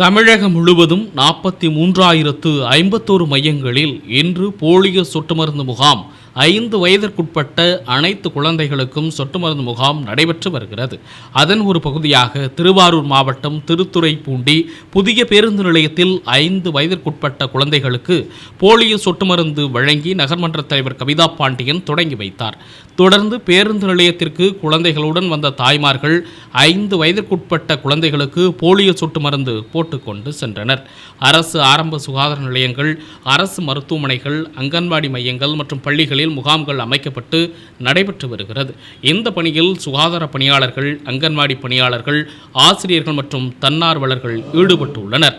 தமிழகம் முழுவதும் நாற்பத்தி மூன்றாயிரத்து ஐம்பத்தோரு மையங்களில் இன்று போலியோ சொட்டு மருந்து முகாம் ஐந்து வயதிற்குட்பட்ட அனைத்து குழந்தைகளுக்கும் சொட்டு மருந்து முகாம் நடைபெற்று வருகிறது. அதன் ஒரு பகுதியாக திருவாரூர் மாவட்டம் திருத்துறைப்பூண்டி புதிய பேருந்து நிலையத்தில் ஐந்து வயதிற்குட்பட்ட குழந்தைகளுக்கு போலியோ சொட்டு மருந்து வழங்கி நகர்மன்ற தலைவர் கவிதா பாண்டியன் தொடங்கி வைத்தார். தொடர்ந்து பேருந்து நிலையத்திற்கு குழந்தைகளுடன் வந்த தாய்மார்கள் ஐந்து வயதிற்குட்பட்ட குழந்தைகளுக்கு போலியோ சொட்டு மருந்து போட்டுக்கொண்டு சென்றனர். அரசு ஆரம்ப சுகாதார நிலையங்கள் அரசு மருத்துவமனைகள் அங்கன்வாடி மையங்கள் மற்றும் பள்ளிகளில் முகாம்கள் அமைக்கப்பட்டு நடைபெற்று வருகிறது. இந்த பணியில் சுகாதார பணியாளர்கள் அங்கன்வாடி பணியாளர்கள் ஆசிரியர்கள் மற்றும் தன்னார்வலர்கள் ஈடுபட்டுள்ளனர்.